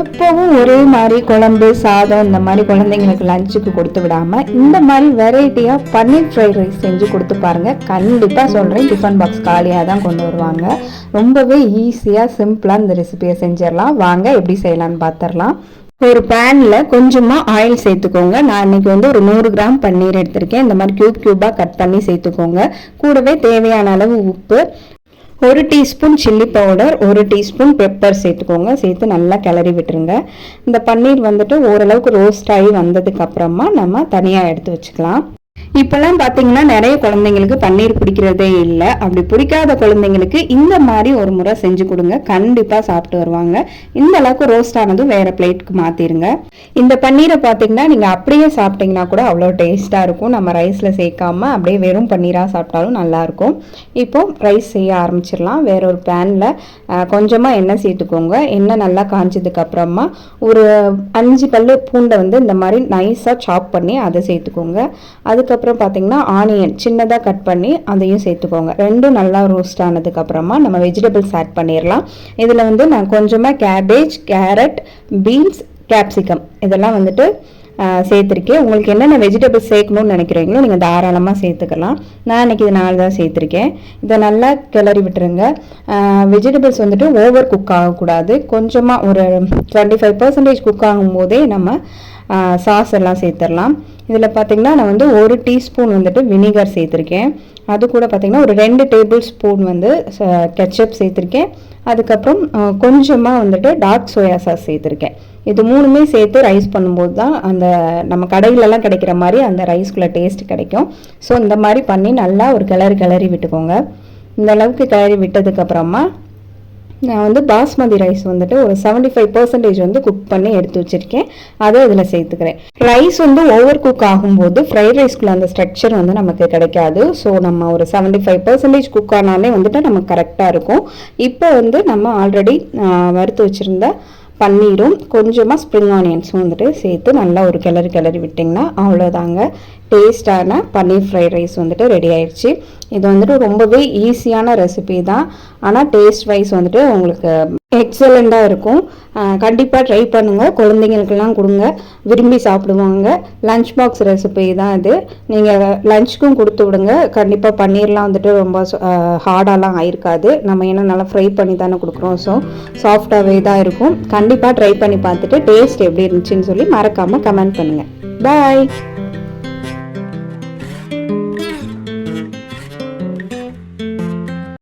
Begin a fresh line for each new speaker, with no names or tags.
எப்பவும் ஒரே மாதிரி குழம்பு சாதம் இந்த மாதிரி குழந்தைங்களுக்கு லஞ்சுக்கு கொடுத்து விடாமல் இந்த மாதிரி வெரைட்டியாக பன்னீர் ஃப்ரைட் ரைஸ் செஞ்சு கொடுத்து பாருங்கள் கண்டிப்பாக சொல்கிறேன் டிஃபன் பாக்ஸ் காலியாக தான் கொண்டு வருவாங்க. ரொம்பவே ஈஸியாக சிம்பிளாக இந்த ரெசிபியை செஞ்சிடலாம். வாங்க எப்படி செய்யலாம்னு பார்த்துடலாம் ஒரு பேனில் கொஞ்சமாக ஆயில் சேர்த்துக்கோங்க. நான் இன்னைக்கு வந்து ஒரு நூறு கிராம் பன்னீர் எடுத்திருக்கேன். இந்த மாதிரி க்யூப் க்யூபாக கட் பண்ணி சேர்த்துக்கோங்க. கூடவே தேவையான அளவு உப்பு ஒரு டீஸ்பூன் சில்லி பவுடர் ஒரு டீஸ்பூன் பெப்பர் சேர்த்துக்கோங்க. சேர்த்து நல்லா கிளறி விட்டுருங்க. இந்த பன்னீர் வந்துட்டு ஓரளவுக்கு ரோஸ்ட் ஆகி வந்ததுக்கப்புறமா நம்ம தனியாக எடுத்து வச்சுக்கலாம். இப்போல்லாம் பார்த்தீங்கன்னா நிறைய குழந்தைங்களுக்கு பன்னீர் பிடிக்கிறதே இல்லை. அப்படி பிடிக்காத குழந்தைங்களுக்கு இந்த மாதிரி ஒரு முறை செஞ்சு கொடுங்க. கண்டிப்பாக சாப்பிட்டு வருவாங்க. இந்த அளவுக்கு ரோஸ்ட் ஆனதும் வேற பிளேட்க்கு மாற்றிருங்க இந்த பன்னீரை பார்த்தீங்கன்னா நீங்கள் அப்படியே சாப்பிட்டீங்கன்னா கூட அவ்வளோ டேஸ்ட்டாக இருக்கும். நம்ம ரைஸில் சேர்க்காம அப்படியே வெறும் பன்னீராக சாப்பிட்டாலும் நல்லாயிருக்கும் இப்போ ரைஸ் செய்ய ஆரம்பிச்சிடலாம். வேற ஒரு பேனில் கொஞ்சமாக எண்ணெய் சேர்த்துக்கோங்க. எண்ணெய் நல்லா காஞ்சதுக்கு அப்புறமா ஒரு அஞ்சு பல்லு பூண்டை வந்து இந்த மாதிரி நைஸாக சாப் பண்ணி அதை சேர்த்துக்கோங்க. அதுக்கு அதுக்கப்புறம் பார்த்தீங்கன்னா ஆனியன் சின்னதாக கட் பண்ணி அதையும் சேர்த்துக்கோங்க. ரெண்டும் நல்லா ரோஸ்ட் ஆனதுக்கப்புறமா நம்ம வெஜிடபிள்ஸ் ஆட் பண்ணிடலாம் இதில் வந்து நான் கொஞ்சமாக கேபேஜ் கேரட் பீன்ஸ் கேப்சிகம் இதெல்லாம் வந்துட்டு சேர்த்துருக்கேன். உங்களுக்கு என்னென்ன வெஜிடபிள்ஸ் சேர்க்கணும்னு நினைக்கிறீங்களோ நீங்கள் தாராளமாக சேர்த்துக்கலாம். நான் இன்னைக்கு இது நாலு தான் சேர்த்துருக்கேன். இதை நல்லா கிளறி விட்டுருங்க. வெஜிடபிள்ஸ் வந்துட்டு ஓவர் குக் ஆகக்கூடாது. கொஞ்சமாக ஒரு டுவெண்ட்டி ஃபைவ் பர்சன்டேஜ் குக் ஆகும் போதே நம்ம சாஸ் எல்லாம் சேர்த்துடலாம் இதில் பார்த்தீங்கன்னா நான் வந்து ஒரு டீஸ்பூன் வந்துட்டு வினிகர் சேர்த்துருக்கேன். அது கூட பார்த்தீங்கன்னா ஒரு ரெண்டு டேபிள் ஸ்பூன் வந்து கெச்சப் சேர்த்துருக்கேன். அதுக்கப்புறம் கொஞ்சமாக வந்துட்டு டார்க் சோயா சாஸ் சேர்த்துருக்கேன். இது மூணுமே சேர்த்து ரைஸ் பண்ணும்போது தான் அந்த நம்ம கடையிலலாம் கிடைக்கிற மாதிரி அந்த ரைஸ்குள்ளே டேஸ்ட் கிடைக்கும். ஸோ இந்த மாதிரி பண்ணி நல்லா ஒரு கிளறி கிளறி விட்டுக்கோங்க. இந்த அளவுக்கு கிளறி விட்டதுக்கப்புறமா நான் வந்து பாஸ்மதி ரைஸ் வந்துட்டு ஒரு 75% ஃபைவ் பர்சன்டேஜ் வந்து குக் பண்ணி எடுத்து வச்சுருக்கேன். அதை இதில் சேர்த்துக்கிறேன். ரைஸ் வந்து ஓவர் குக் ஆகும்போது ஃப்ரைட் ரைஸ்க்குள்ள அந்த ஸ்ட்ரக்சர் வந்து நமக்கு கிடைக்காது. ஸோ நம்ம ஒரு 75% ஃபைவ் பர்சன்டேஜ் குக் ஆனாலே வந்துட்டு நமக்கு கரெக்டாக இருக்கும். இப்போ வந்து நம்ம ஆல்ரெடி வறுத்து வச்சுருந்த பன்னீரும் கொஞ்சமாக ஸ்ப்ரிங் ஆனியன்ஸும் வந்துட்டு சேர்த்து நல்லா ஒரு கிளறி கிளறி விட்டிங்கன்னா அவ்வளோதாங்க டேஸ்டான பன்னீர் ஃப்ரைட் ரைஸ் வந்துட்டு ரெடி ஆயிடுச்சு. இது வந்துட்டு ரொம்பவே ஈஸியான ரெசிபி தான். ஆனால் டேஸ்ட் வைஸ் வந்துட்டு உங்களுக்கு எக்ஸலண்ட்டாக இருக்கும். கண்டிப்பாக ட்ரை பண்ணுங்கள் குழந்தைங்களுக்கெல்லாம் கொடுங்க. விரும்பி சாப்பிடுவாங்க. லஞ்ச் பாக்ஸ் ரெசிபி தான் இது. நீங்கள் லஞ்சுக்கும் கொடுத்து விடுங்க. கண்டிப்பாக பன்னீர்லாம் வந்துட்டு ரொம்ப ஹார்டாலாம் ஆயிருக்காது. நம்ம ஏன்னா நல்லா ஃப்ரை பண்ணி தானே கொடுக்குறோம். ஸோ சாஃப்டாகவே தான் இருக்கும். கண்டிப்பாக ட்ரை பண்ணி பார்த்துட்டு டேஸ்ட் எப்படி இருந்துச்சுன்னு சொல்லி மறக்காமல் கமெண்ட் பண்ணுங்கள் பாய்.